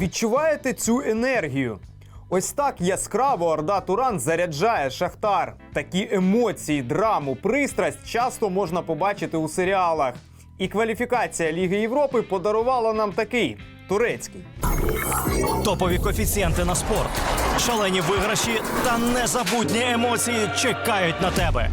Відчуваєте цю енергію? Ось так яскраво Орда Туран заряджає Шахтар. Такі емоції, драму, пристрасть часто можна побачити у серіалах. І кваліфікація Ліги Європи подарувала нам такий турецький. Топові коефіцієнти на спорт, шалені виграші та незабутні емоції чекають на тебе.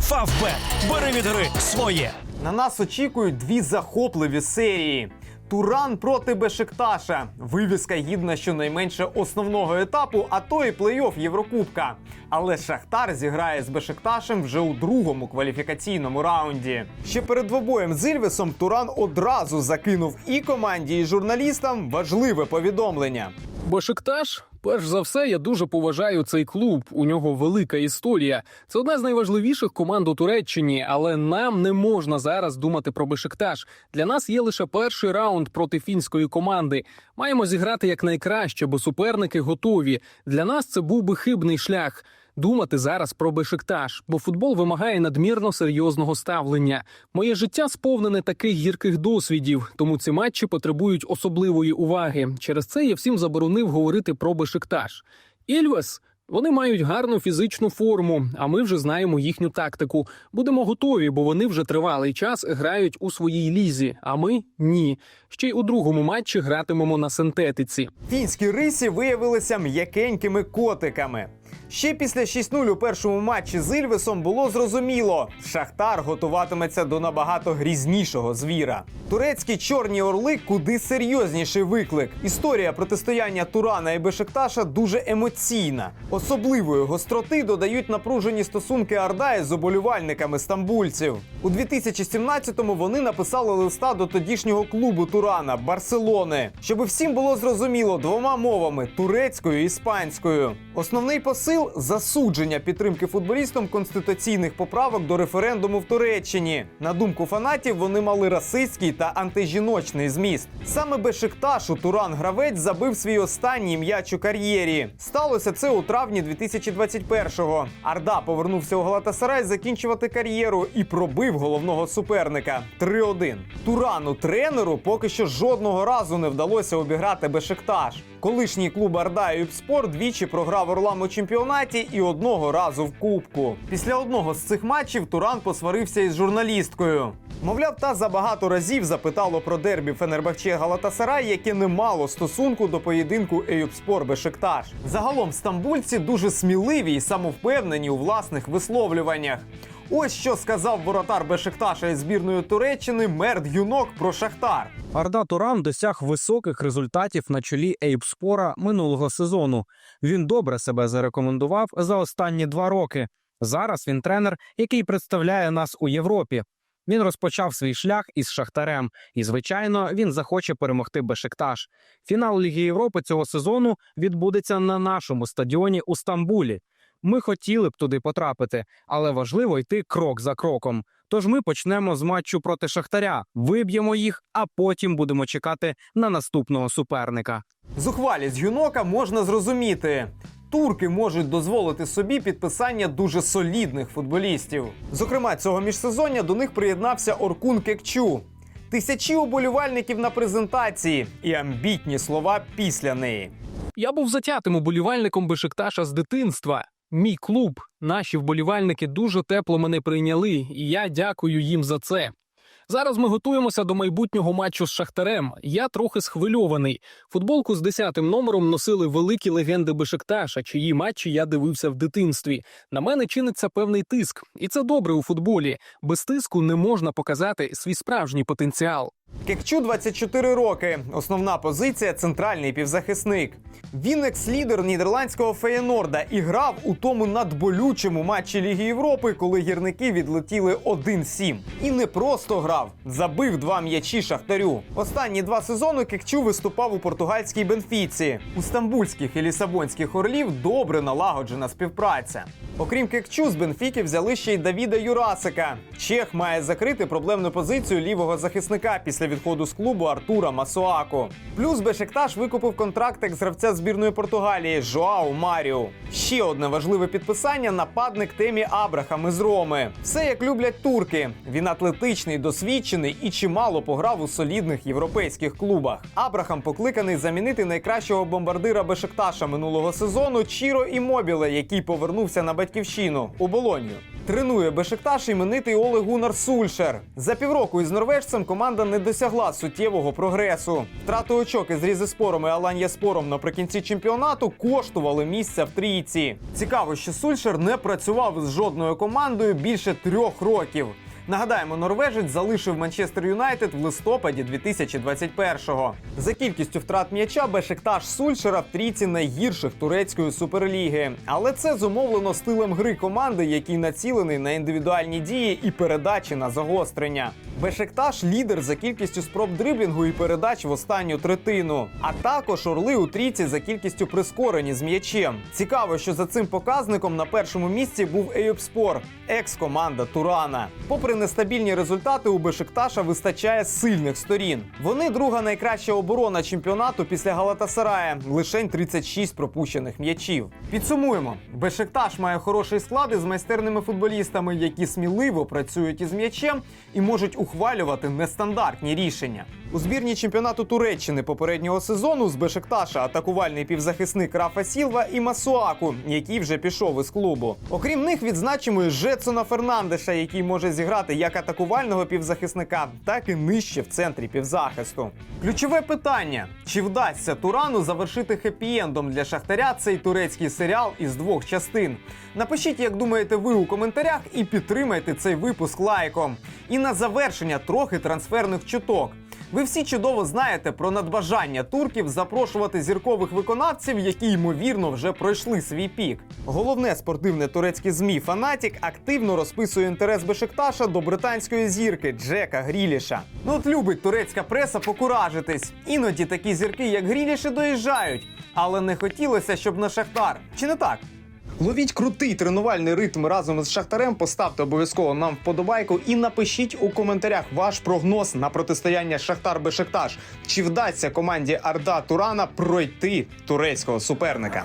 Фавбет. Бери від гри своє. На нас очікують дві захопливі серії. Туран проти Бешикташа. Вивіска гідна щонайменше основного етапу, а то і плей-офф Єврокубка. Але Шахтар зіграє з Бешикташем вже у другому кваліфікаційному раунді. Ще перед двобоєм з Ільвесом Туран одразу закинув і команді, і журналістам важливе повідомлення. Бешикташ, перш за все, я дуже поважаю цей клуб. У нього велика історія. Це одна з найважливіших команд у Туреччині, але нам не можна зараз думати про Бешикташ. Для нас є лише перший раунд проти фінської команди. Маємо зіграти якнайкраще, бо суперники готові. Для нас це був би хибний шлях. Думати зараз про Бешикташ, бо футбол вимагає надмірно серйозного ставлення. Моє життя сповнене таких гірких досвідів, тому ці матчі потребують особливої уваги. Через це я всім заборонив говорити про Бешикташ. Ільвес. Вони мають гарну фізичну форму, а ми вже знаємо їхню тактику. Будемо готові, бо вони вже тривалий час грають у своїй лізі. А ми ні. Ще й у другому матчі гратимемо на синтетиці. Фінські рисі виявилися м'якенькими котиками. Ще після 6-0 у першому матчі з Ільвесом було зрозуміло, Шахтар готуватиметься до набагато грізнішого звіра. Турецькі чорні орли куди серйозніший виклик. Історія протистояння Турана і Бешикташа дуже емоційна. Особливої гостроти додають напружені стосунки Ардаї з оболівальниками стамбульців. У 2017-му вони написали листа до тодішнього клубу Турана Барселони, щоб всім було зрозуміло двома мовами турецькою і іспанською. Основний посил засудження підтримки футболістам конституційних поправок до референдуму в Туреччині. На думку фанатів, вони мали расистський та антижіночний зміст. Саме Бешикташу Туран гравець забив свій останній м'яч у кар'єрі. Сталося це у травні 2021-го. Арда повернувся у Галатасарай закінчувати кар'єру і пробив головного суперника 3-1. Турану тренеру поки що жодного разу не вдалося обіграти Бешикташ. Колишній клуб Арда Юпспор двічі програв Орлам у чемпіонаті і одного разу в кубку. Після одного з цих матчів Туран посварився із журналісткою. Мовляв, та забагато разів запитало про дербі Фенербахче Галатасарай, яке не мало стосунку до поєдинку Еюпспор Бешикташ. Загалом стамбульці дуже сміливі і самовпевнені у власних висловлюваннях. Ось що сказав воротар Бешикташа із збірної Туреччини Мерд Юнок про Шахтар. Арда Туран досяг високих результатів на чолі Ейпспора минулого сезону. Він добре себе зарекомендував за останні два роки. Зараз він тренер, який представляє нас у Європі. Він розпочав свій шлях із Шахтарем, і, звичайно, він захоче перемогти Бешикташ. Фінал Ліги Європи цього сезону відбудеться на нашому стадіоні у Стамбулі. Ми хотіли б туди потрапити, але важливо йти крок за кроком. Тож ми почнемо з матчу проти Шахтаря, виб'ємо їх, а потім будемо чекати на наступного суперника. Зухвалість Юнока можна зрозуміти. Турки можуть дозволити собі підписання дуже солідних футболістів. Зокрема, цього міжсезоння до них приєднався Оркун Кекчу. Тисячі уболівальників на презентації і амбітні слова після неї. Я був затятим уболівальником Бешикташа з дитинства. Мій клуб, наші вболівальники дуже тепло мене прийняли, і я дякую їм за це. Зараз ми готуємося до майбутнього матчу з Шахтарем. Я трохи схвильований. Футболку з 10-тим номером носили великі легенди Бешикташа, чиї матчі я дивився в дитинстві. На мене чиниться певний тиск, і це добре у футболі. Без тиску не можна показати свій справжній потенціал. Кекчу 24 роки. Основна позиція центральний півзахисник. Він екс-лідер нідерландського Феєнорда і грав у тому надболючому матчі Ліги Європи, коли гірники відлетіли 1-7. І не просто грав, забив два м'ячі шахтарю. Останні два сезони Кекчу виступав у португальській Бенфіці. У стамбульських і лісабонських орлів добре налагоджена співпраця. Окрім Кекчу, з Бенфіки взяли ще й Давіда Юрасика. Чех має закрити проблемну позицію лівого захисника після відходу з клубу Артура Масуако. Плюс Бешикташ викупив контракт як з гравця збірної Португалії Жоау Маріу. Ще одне важливе підписання нападник Темі Абрахам із Роми. Все як люблять турки. Він атлетичний, досвідчений і чимало пограв у солідних європейських клубах. Абрахам покликаний замінити найкращого бомбардира Бешикташа минулого сезону Чіро Імобіле, який повернувся на батьківщину у Болонью. Тренує Бешикташ іменитий Оле Гунар Сульшер. За півроку із норвежцем команда не досягла суттєвого прогресу. Втрати очок із Різеспором і Аланья Спором наприкінці чемпіонату коштували місця в трійці. Цікаво, що Сульшер не працював з жодною командою більше трьох років. Нагадаємо, норвежець залишив Манчестер Юнайтед в листопаді 2021-го. За кількістю втрат м'яча Бешикташ Сульшера в трійці найгірших турецької суперліги. Але це зумовлено стилем гри команди, який націлений на індивідуальні дії і передачі на загострення. Бешикташ лідер за кількістю спроб дриблінгу і передач в останню третину. А також орли у трійці за кількістю прискорені з м'ячем. Цікаво, що за цим показником на першому місці був Ейопспор, екс-команда Турана. Попри нестабільні результати, у Бешикташа вистачає сильних сторін. Вони друга найкраща оборона чемпіонату після Галатасарая, лишень 36 пропущених м'ячів. Підсумуємо: Бешикташ має хороший склад із майстерними футболістами, які сміливо працюють із м'ячем і можуть ухвалювати нестандартні рішення. У збірні чемпіонату Туреччини попереднього сезону з Бешикташа атакувальний півзахисник Рафа Сілва і Масуаку, який вже пішов із клубу. Окрім них, відзначимо і Жетсона Фернандеша, який може зіграти як атакувального півзахисника, так і нижче в центрі півзахисту. Ключове питання: чи вдасться Турану завершити хеппі-ендом для Шахтаря цей турецький серіал із двох частин? Напишіть, як думаєте ви у коментарях, і підтримайте цей випуск лайком. І на завершення трохи трансферних чуток. Ви всі чудово знаєте про надбажання турків запрошувати зіркових виконавців, які ймовірно вже пройшли свій пік. Головне спортивне турецьке змі Фанатік активно розписує інтерес Бешикташа до британської зірки Джека Гріліша. Ну от любить турецька преса покуражитись. Іноді такі зірки, як Гріліші, доїжджають, але не хотілося, щоб на Шахтар. Чи не так? Ловіть крутий тренувальний ритм разом із Шахтарем. Поставте обов'язково нам вподобайку і напишіть у коментарях ваш прогноз на протистояння Шахтар Бешикташ. Чи вдасться команді Арда Турана пройти турецького суперника?